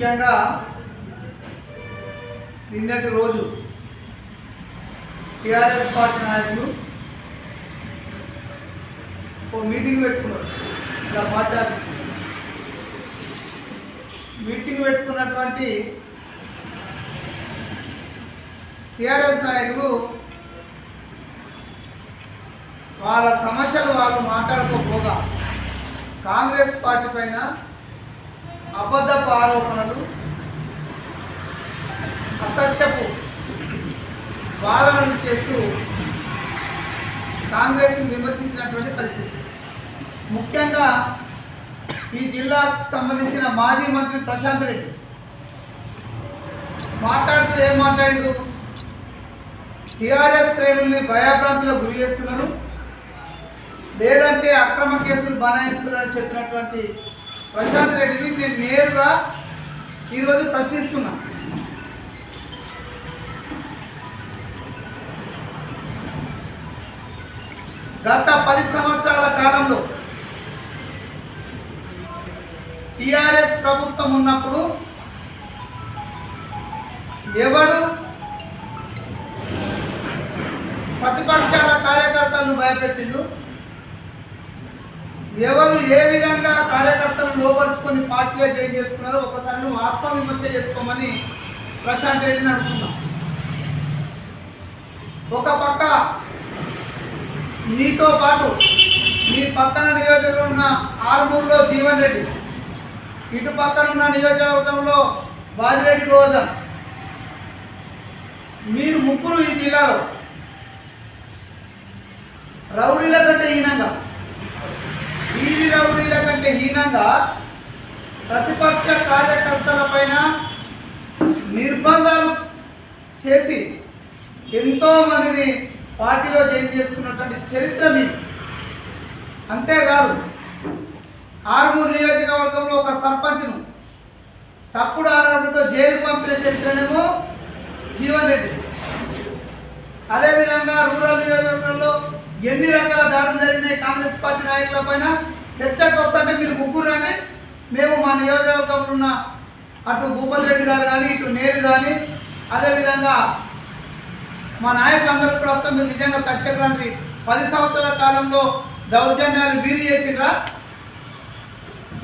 ముఖ్యంగా నిన్నటి రోజు టిఆర్ఎస్ పార్టీ నాయకులు ఓ మీటింగ్ పెట్టుకున్నారు. ఇలా పార్టీ ఆఫీస్. మీటింగ్ పెట్టుకున్నటువంటి టిఆర్ఎస్ నాయకులు వాళ్ళ సమస్యలు వాళ్ళు మాట్లాడుకోపోగా కాంగ్రెస్ పార్టీ పైన అబద్ధపు ఆరోపణలు అసత్యపు వాదనలు చేస్తూ కాంగ్రెస్ను విమర్శించినటువంటి పరిస్థితి. ముఖ్యంగా ఈ జిల్లాకు సంబంధించిన మాజీ మంత్రి ప్రశాంత్ రెడ్డి మాట్లాడుతూ ఏం మాట్లాడు టీఆర్ఎస్ శ్రేణుల్ని భయాభ్రాంతులకు గురి చేస్తున్నారు. లేదంటే అక్రమ కేసులు బనాయిస్తున్నారని చెప్పినటువంటి ప్రశాంత్ రెడ్డిని నేను నేరుగా ఈరోజు ప్రశ్నిస్తున్నా. గత పది సంవత్సరాల కాలంలో టిఆర్ఎస్ ప్రభుత్వం ఉన్నప్పుడు ఎవడు ప్రతిపక్షాల కార్యకర్తలను భయపెట్టిండు ఎవరు ఏ విధంగా కార్య పార్టీలో జాయిన్ చేసుకున్నారో ఒకసారి నువ్వు ఆత్మవిమర్శ చేసుకోమని ప్రశాంత్ రెడ్డిని అడుగుతున్నాం. ఒక పక్క నీతో పాటు నీ పక్కన నియోజకవర్గం ఉన్న ఆర్మూర్లో జీవన్ రెడ్డి ఇటు పక్కన ఉన్న నియోజకవర్గంలో బాజిరెడ్డి గోవర్ధన్. మీరు ముగ్గురు ఈ జిల్లాలో రౌడీల కంటే హీనంగా వీధి రౌడీల కంటే హీనంగా ప్రతిపక్ష కార్యకర్తల పైన నిర్బంధాలు చేసి ఎంతో మందిని పార్టీలో జాయిన్ చేసుకున్నటువంటి చరిత్ర మీది అంతేకాదు ఆరుమూరు నియోజకవర్గంలో ఒక సర్పంచ్ను తప్పుడు ఆరోపణతో జైలుకు పంపిన చరిత్రనేమో జీవన్ రెడ్డి. అదేవిధంగా రూరల్ నియోజకవర్గంలో ఎన్ని రకాల దాడులు జరిగినాయి కాంగ్రెస్ పార్టీ నాయకుల పైన? చర్చకు వస్తుంటే మీరు ముగ్గురు కానీ మేము మా నియోజకవర్గంలో ఉన్న అటు భూపతి రెడ్డి గారు కానీ ఇటు నేరు కానీ అదేవిధంగా మా నాయకులందరూ కూడా వస్తాం. మీరు నిజంగా చర్చకు పది సంవత్సరాల కాలంలో దౌర్జన్యాలు వీరి చేసిండ్రా?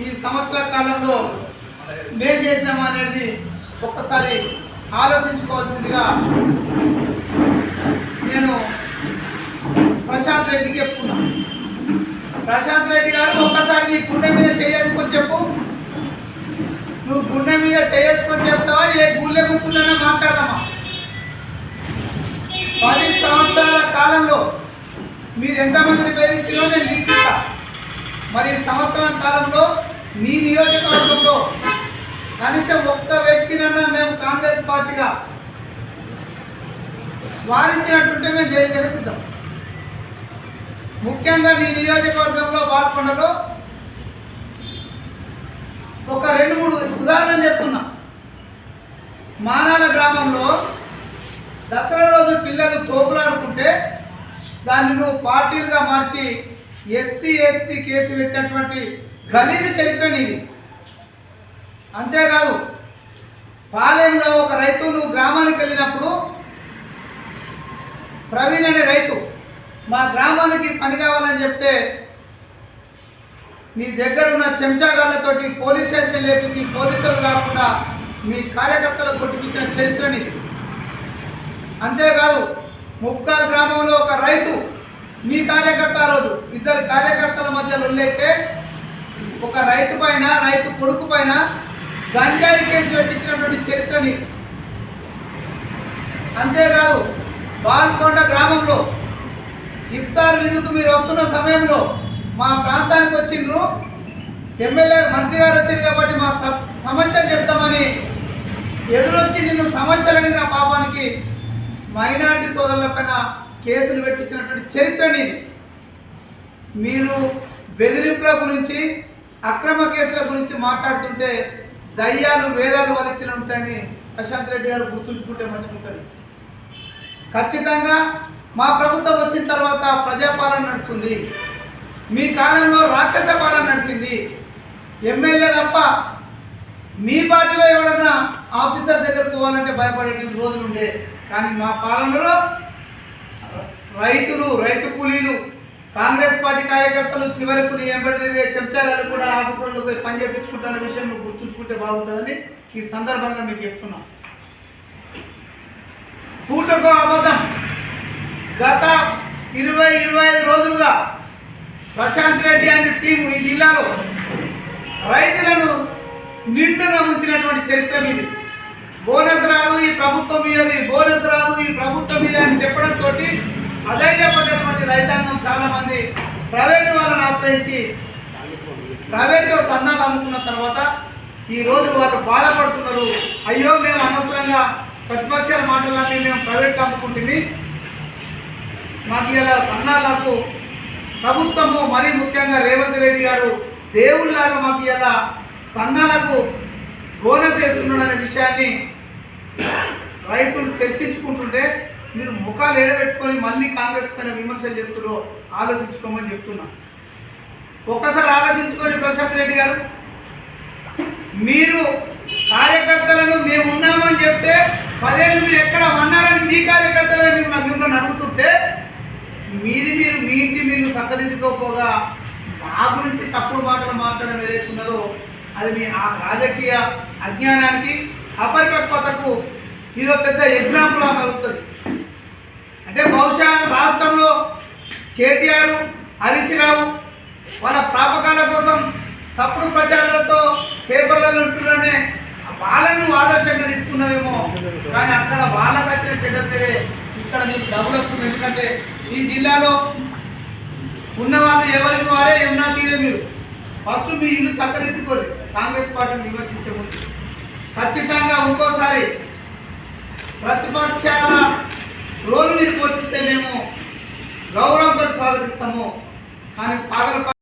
ఈ సంవత్సరాల కాలంలో మేం చేసినాం అనేది ఒక్కసారి ఆలోచించుకోవాల్సిందిగా నేను ప్రశాంత్ రెడ్డికి చెప్తున్నాను ప్రశాంత్ రెడ్డి గారు ఒకసారి నీ గుండె మీద చేసుకొని చెప్పు. నువ్వు గుండె మీద చేసుకొని చెప్తావా? ఏ గుళ్ళె కూర్చున్నా మాట్లాడదామా? పది సంవత్సరాల కాలంలో మీరు ఎంతమందిని పేరించినో నేను లిఖిస్తా మరి సంవత్సరం కాలంలో మీ నియోజకవర్గంలో కనీసం ఒక్క వ్యక్తినన్నా మేము కాంగ్రెస్ పార్టీగా వారించినట్టుంటే మేము జైలుకి సిద్ధం. ముఖ్యంగా నీ నియోజకవర్గంలో బాల్కొండలో ఒక రెండు మూడు ఉదాహరణలు చెప్తున్నా. మానాల గ్రామంలో దసరా రోజు పిల్లలు తోపులాడుకుంటే దాన్ని నువ్వు పార్టీలుగా మార్చి ఎస్సీ ఎస్టీ కేసు పెట్టినటువంటి గలీజు చరిత్ర నీది. అంతేకాదు పాలెంలో ఒక రైతు నువ్వు గ్రామానికి వెళ్ళినప్పుడు ప్రవీణ్ అనే రైతు మా గ్రామానికి పని కావాలని చెప్తే మీ దగ్గర ఉన్న చెంచాగాళ్ళతోటి పోలీస్ స్టేషన్ లేపించి పోలీసులు కాకుండా మీ కార్యకర్తలకు కొట్టిపించిన చరిత్రని. అంతేకాదు ముక్కాల్ గ్రామంలో ఒక రైతు మీ కార్యకర్త రోజు ఇద్దరు కార్యకర్తల మధ్య లొల్లైతే ఒక రైతు పైన రైతు కొడుకు పైన గంజాయి కేసు పెట్టించినటువంటి చరిత్రని. అంతేకాదు బాల్కొండ గ్రామంలో ఇఫ్తార్ విందుకు మీరు వస్తున్న సమయంలో మా ప్రాంతానికి వచ్చిండ్రు. ఎమ్మెల్యే మంత్రి గారు వచ్చారు కాబట్టి మా సమస్యలు చెప్తామని ఎదురొచ్చి నిన్ను సమస్యలని నా పాపానికి. మైనార్టీ సోదరుల పైన కేసులు పెట్టించినటువంటి చరిత్రని మీరు బెదిరింపుల గురించి అక్రమ కేసుల గురించి మాట్లాడుతుంటే దయ్యాలు వేదాలు వలించిన ఉంటాయని ప్రశాంత్ రెడ్డి గారు గుర్తుంచుకుంటే మంచుకుంటారు ఖచ్చితంగా మా ప్రభుత్వం వచ్చిన తర్వాత ప్రజాపాలన నడుస్తుంది. మీ కాలంలో రాక్షస పాలన నడిచింది. ఎమ్మెల్యే తప్ప మీ పార్టీలో ఎవరన్నా ఆఫీసర్ దగ్గరకు పోవాలంటే భయపడే రోజులు ఉండే. కానీ మా పాలనలో రైతులు రైతు కూలీలు కాంగ్రెస్ పార్టీ కార్యకర్తలు చివరకు నీ ఎంబడి కూడా ఆఫీసర్లకు పని చేపించుకుంటున్న విషయం నువ్వు గుర్తుంచుకుంటే బాగుంటుందని ఈ సందర్భంగా మీకు చెప్తున్నాం. పూటకు అబద్ధం. గత ఇరవై ఇరవై ఐదు రోజులుగా ప్రశాంత్ రెడ్డి అనే టీము ఈ జిల్లాలో రైతులను నిండుగా ఉంచినటువంటి చరిత్ర మీది. బోనస్ రాదు ఈ ప్రభుత్వం మీద బోనస్ రాదు ఈ ప్రభుత్వం మీద అని చెప్పడంతో అధైర్యపడినటువంటి రైతాంగం చాలామంది ప్రైవేటు ప్రైవేట్ వాళ్ళని ఆశ్రయించి ప్రైవేట్లో సన్నాలు అమ్ముకున్న తర్వాత ఈ రోజు వాళ్ళు బాధపడుతున్నారు. అయ్యో మేము అనవసరంగా ప్రతిపక్షాల మాటలన్నీ మేము ప్రైవేట్ అమ్ముకుంటుంది మాకు ఇలా సన్నాలకు ప్రభుత్వము మరీ ముఖ్యంగా రేవంత్ రెడ్డి గారు దేవుళ్ళలాగా మాకు ఇలా సంఘాలకు బోనస్ వేస్తున్నాడనే విషయాన్ని రైతులు చర్చించుకుంటుంటే మీరు ముఖాలు ఎడబెట్టుకొని మళ్ళీ కాంగ్రెస్ పైన విమర్శలు చేస్తున్నారో ఆలోచించుకోమని చెప్తున్నా. ఒక్కసారి ఆలోచించుకోండి ప్రశాంత్ రెడ్డి గారు. మీరు కార్యకర్తలను మేము ఉన్నామని చెప్తే పదేళ్ళు మీరు ఎక్కడ ఉన్నారని మీ కార్యకర్తలను మిమ్మల్ని అడుగుతుంటే మీది మీరు మీ ఇంటి మీరు సక్కదిద్దుకోపోగా మా గురించి తప్పుడు మాటలు మాట్లాడడం ఏదైతే ఉన్నదో అది మీ ఆ రాజకీయ అజ్ఞానానికి అపరిపక్వతకు ఇది ఒక పెద్ద ఎగ్జాంపుల్ ఆమె అవుతుంది. అంటే బహుశా రాష్ట్రంలో కేటీఆర్ హరీష్ రావు వాళ్ళ ప్రాపకాల కోసం తప్పుడు ప్రచారాలతో పేపర్లలో ఉంటున్నానే వాళ్ళను ఆదర్శంగా తీసుకున్నావేమో. కానీ అక్కడ వాళ్ళకి వచ్చిన చెడ్డ పేరే ఇక్కడ మీకు డబ్బులు వస్తుంది ఎందుకంటే ఈ జిల్లాలో ఉన్నవాళ్ళు ఎవరికి వారే ఏమన్నా తీరే మీరు. ఫస్ట్ మీ ఇల్లు చక్కదిద్దుకోరు కాంగ్రెస్ పార్టీని విమర్శించే ముందు. ఖచ్చితంగా ఇంకోసారి ప్రతిపక్షాల రోలు మీరు పోషిస్తే మేము గౌరవంతో స్వాగతిస్తాము. కానీ పాటలు